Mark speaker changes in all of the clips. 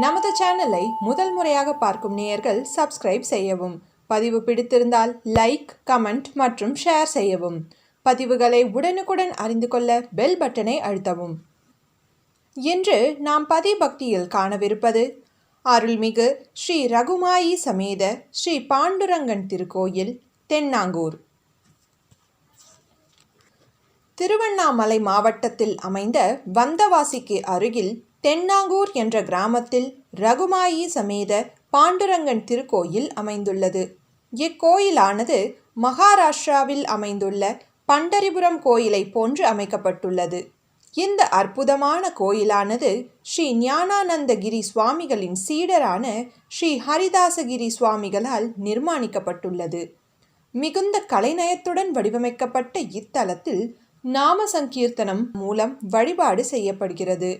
Speaker 1: நமது சேனலை முதல் முறையாக பார்க்கும் நேயர்கள் சப்ஸ்கிரைப் செய்யவும். பதிவு பிடித்திருந்தால் லைக் கமெண்ட் மற்றும் ஷேர் செய்யவும். பதிவுகளை உடனுக்குடன் அறிந்து கொள்ள பெல் பட்டனை அழுத்தவும். இன்று நாம் பதிபக்தியில் காணவிருப்பது அருள்மிகு ஸ்ரீ ரகுமாயி சமேத ஸ்ரீ பாண்டுரங்கன் திருக்கோயில் தென்னாங்கூர். திருவண்ணாமலை மாவட்டத்தில் அமைந்த வந்தவாசிக்கு அருகில் தென்னாங்கூர் என்ற கிராமத்தில் ரகுமாயி சமேத பாண்டுரங்கன் திருக்கோயில் அமைந்துள்ளது. இக்கோயிலானது மகாராஷ்டிராவில் அமைந்துள்ள பண்டரிபுரம் கோயிலை போன்று அமைக்கப்பட்டுள்ளது. இந்த அற்புதமான கோயிலானது ஸ்ரீ ஞானானந்தகிரி சுவாமிகளின் சீடரான ஸ்ரீ ஹரிதாசகிரி சுவாமிகளால் நிர்மாணிக்கப்பட்டுள்ளது. மிகுந்த கலைநயத்துடன் வடிவமைக்கப்பட்ட இத்தலத்தில் நாம சங்கீர்த்தனம் மூலம் வழிபாடு செய்யப்படுகிறது.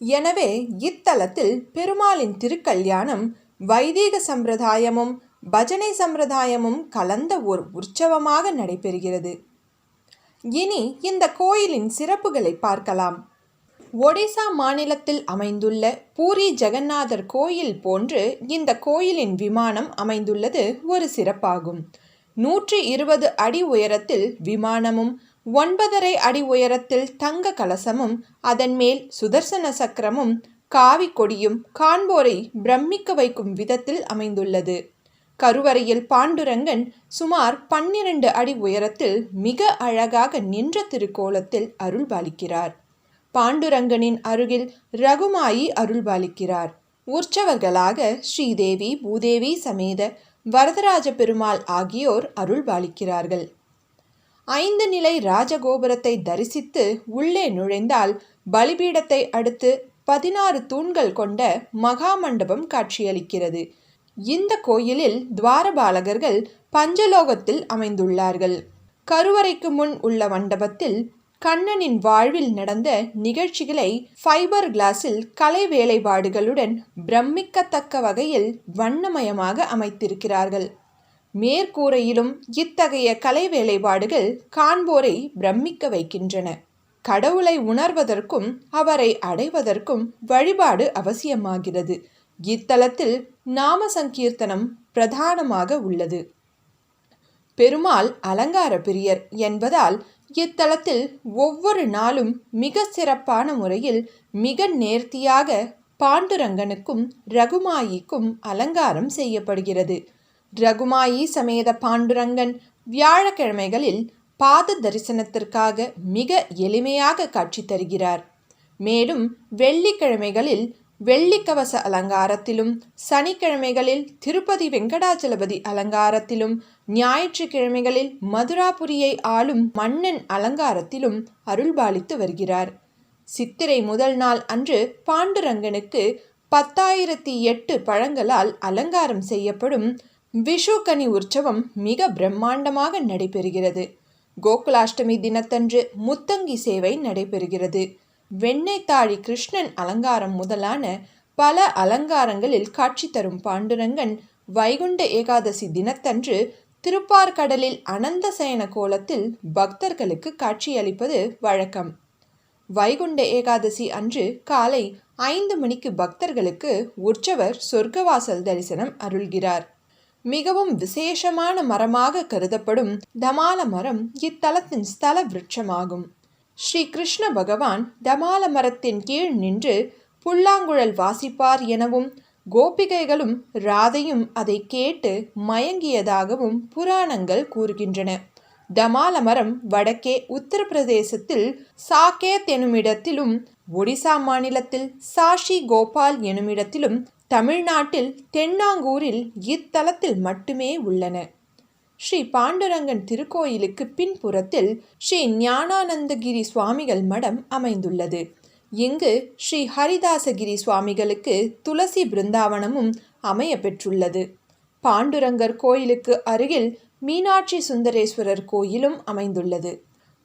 Speaker 1: எனவே இத்தலத்தில் பெருமாளின் திருக்கல்யாணம் வைதீக சம்பிரதாயமும் பஜனை சம்பிரதாயமும் கலந்த ஒரு உற்சவமாக நடைபெறுகிறது. இனி இந்த கோயிலின் சிறப்புகளை பார்க்கலாம். ஒடிசா மாநிலத்தில் அமைந்துள்ள பூரி ஜெகநாதர் கோயில் போன்று இந்த கோயிலின் விமானம் அமைந்துள்ளது ஒரு சிறப்பாகும். நூற்றி இருபது அடி உயரத்தில் விமானமும் ஒன்பதரை அடி உயரத்தில் தங்க கலசமும் அதன் மேல் சுதர்சன சக்கரமும் காவி கொடியும் காண்போரை பிரமிக்க வைக்கும் விதத்தில் அமைந்துள்ளது. கருவறையில் பாண்டுரங்கன் சுமார் பன்னிரண்டு அடி உயரத்தில் மிக அழகாக நின்ற திருக்கோலத்தில் அருள்பாலிக்கிறார். பாண்டுரங்கனின் அருகில் ரகுமாயி அருள்பாலிக்கிறார். உற்சவர்களாக ஸ்ரீதேவி பூதேவி சமேத வரதராஜ பெருமாள் ஆகியோர் அருள்பாலிக்கிறார்கள். ஐந்து நிலை ராஜகோபுரத்தை தரிசித்து உள்ளே நுழைந்தால் பலிபீடத்தை அடுத்து பதினாறு தூண்கள் கொண்ட மகாமண்டபம் காட்சியளிக்கிறது. இந்த கோயிலில் துவாரபாலகர்கள் பஞ்சலோகத்தில் அமைந்துள்ளார்கள். கருவறைக்கு முன் உள்ள மண்டபத்தில் கண்ணனின் வாழ்வில் நடந்த நிகழ்ச்சிகளை ஃபைபர் கிளாஸில் கலை வேலைப்பாடுகளுடன் பிரமிக்கத்தக்க வகையில் வண்ணமயமாக அமைத்திருக்கிறார்கள். மேற்கூரையிலும் இத்தகைய கலை வேலைப்பாடுகள் காண்போரை பிரமிக்க வைக்கின்றன. கடவுளை உணர்வதற்கும் அவரை அடைவதற்கும் வழிபாடு அவசியமாகிறது. இத்தலத்தில் நாம சங்கீர்த்தனம் பிரதானமாக உள்ளது. பெருமாள் அலங்கார பிரியர் என்பதால் இத்தலத்தில் ஒவ்வொரு நாளும் மிக சிறப்பான முறையில் மிக நேர்த்தியாக பாண்டுரங்கனுக்கும் ரகுமாயிக்கும் அலங்காரம் செய்யப்படுகிறது. ரகுமாயி சமேத பாண்டுரங்கன் வியாழக்கிழமைகளில் பாத தரிசனத்திற்காக மிக எளிமையாக காட்சி தருகிறார். மேலும் வெள்ளிக்கிழமைகளில் வெள்ளிக்கவச அலங்காரத்திலும் சனிக்கிழமைகளில் திருப்பதி வெங்கடாச்சலபதி அலங்காரத்திலும் ஞாயிற்றுக்கிழமைகளில் மதுராபுரியை ஆளும் மன்னன் அலங்காரத்திலும் அருள்பாலித்து வருகிறார். சித்திரை முதல் நாள் அன்று பாண்டுரங்கனுக்கு பத்தாயிரத்தி எட்டு பழங்களால் அலங்காரம் செய்யப்படும் விஷுக்கனி உற்சவம் மிக பிரம்மாண்டமாக நடைபெறுகிறது. கோகுலாஷ்டமி தினத்தன்று முத்தங்கி சேவை நடைபெறுகிறது. வெண்ணெய் தாழி கிருஷ்ணன் அலங்காரம் முதலான பல அலங்காரங்களில் காட்சி தரும் பாண்டுரங்கன் வைகுண்ட ஏகாதசி தினத்தன்று திருப்பார்கடலில் அனந்த சயன கோலத்தில் பக்தர்களுக்கு காட்சியளிப்பது வழக்கம். வைகுண்ட ஏகாதசி அன்று காலை ஐந்து மணிக்கு பக்தர்களுக்கு உற்சவர் சொர்க்கவாசல் தரிசனம் அருள்கிறார். மிகவும் விசேஷமான மரமாக கருதப்படும் தமால மரம் இத்தலத்தின் ஸ்தல விருட்சமாகும். ஸ்ரீ கிருஷ்ண பகவான் தமால மரத்தின் கீழ் நின்று புல்லாங்குழல் வாசிப்பார் எனவும் கோபிகைகளும் ராதையும் அதை கேட்டு மயங்கியதாகவும் புராணங்கள் கூறுகின்றன. தமால மரம் வடக்கே உத்தரப்பிரதேசத்தில் சாகேத் எனுமிடத்திலும் ஒடிசா மாநிலத்தில் சாஷி கோபால் எனுமிடத்திலும் தமிழ்நாட்டில் தென்னாங்கூரில் இத்தலத்தில் மட்டுமே உள்ளன. ஸ்ரீ பாண்டுரங்கன் திருக்கோயிலுக்கு பின்புறத்தில் ஸ்ரீ ஞானானந்தகிரி சுவாமிகள் மடம் அமைந்துள்ளது. இங்கு ஸ்ரீ ஹரிதாசகிரி சுவாமிகளுக்கு துளசி பிருந்தாவனமும் அமைய பெற்றுள்ளது. பாண்டுரங்கர் கோயிலுக்கு அருகில் மீனாட்சி சுந்தரேஸ்வரர் கோயிலும் அமைந்துள்ளது.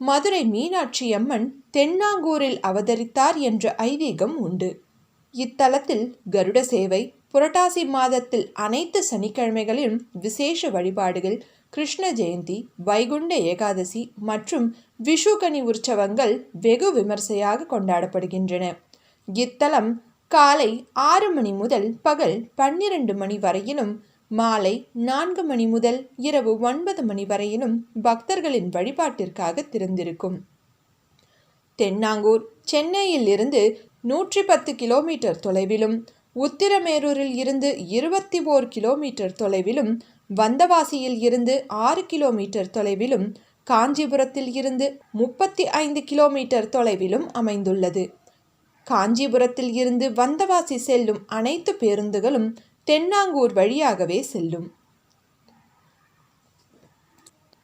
Speaker 1: மதுரை மீனாட்சி அம்மன் தென்னாங்கூரில் அவதரித்தார் என்ற ஐதீகம் உண்டு. இத்தலத்தில் கருட சேவை புரட்டாசி மாதத்தில் அனைத்து சனிக்கிழமைகளிலும் விசேஷ வழிபாடுகள் கிருஷ்ண ஜெயந்தி வைகுண்ட ஏகாதசி மற்றும் விஷுகனி உற்சவங்கள் வெகு விமர்சையாக கொண்டாடப்படுகின்றன. இத்தலம் காலை ஆறு மணி முதல் பகல் பன்னிரண்டு மணி வரையிலும் மாலை நான்கு மணி முதல் இரவு ஒன்பது மணி வரையிலும் பக்தர்களின் வழிபாட்டிற்காக திறந்திருக்கும். தென்னாங்கூர் சென்னையில் இருந்து நூற்றி பத்து கிலோமீட்டர் தொலைவிலும் உத்திரமேரூரில் இருந்து இருபத்தி ஓர் கிலோமீட்டர் தொலைவிலும் வந்தவாசியில் இருந்து ஆறு கிலோமீட்டர் தொலைவிலும் காஞ்சிபுரத்தில் இருந்து முப்பத்தி ஐந்து கிலோமீட்டர் தொலைவிலும் அமைந்துள்ளது. காஞ்சிபுரத்தில் இருந்து வந்தவாசி செல்லும் அனைத்து பேருந்துகளும் தென்னாங்கூர் வழியாகவே செல்லும்.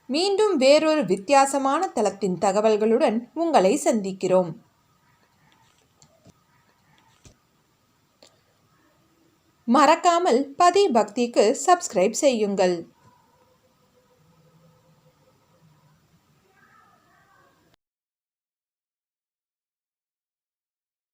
Speaker 1: மீண்டும் வேறொரு வித்தியாசமான தளத்தின் தகவல்களுடன் உங்களை சந்திக்கிறோம். மறக்காமல் பதி பக்திக்கு சப்ஸ்கிரைப் செய்யுங்கள்.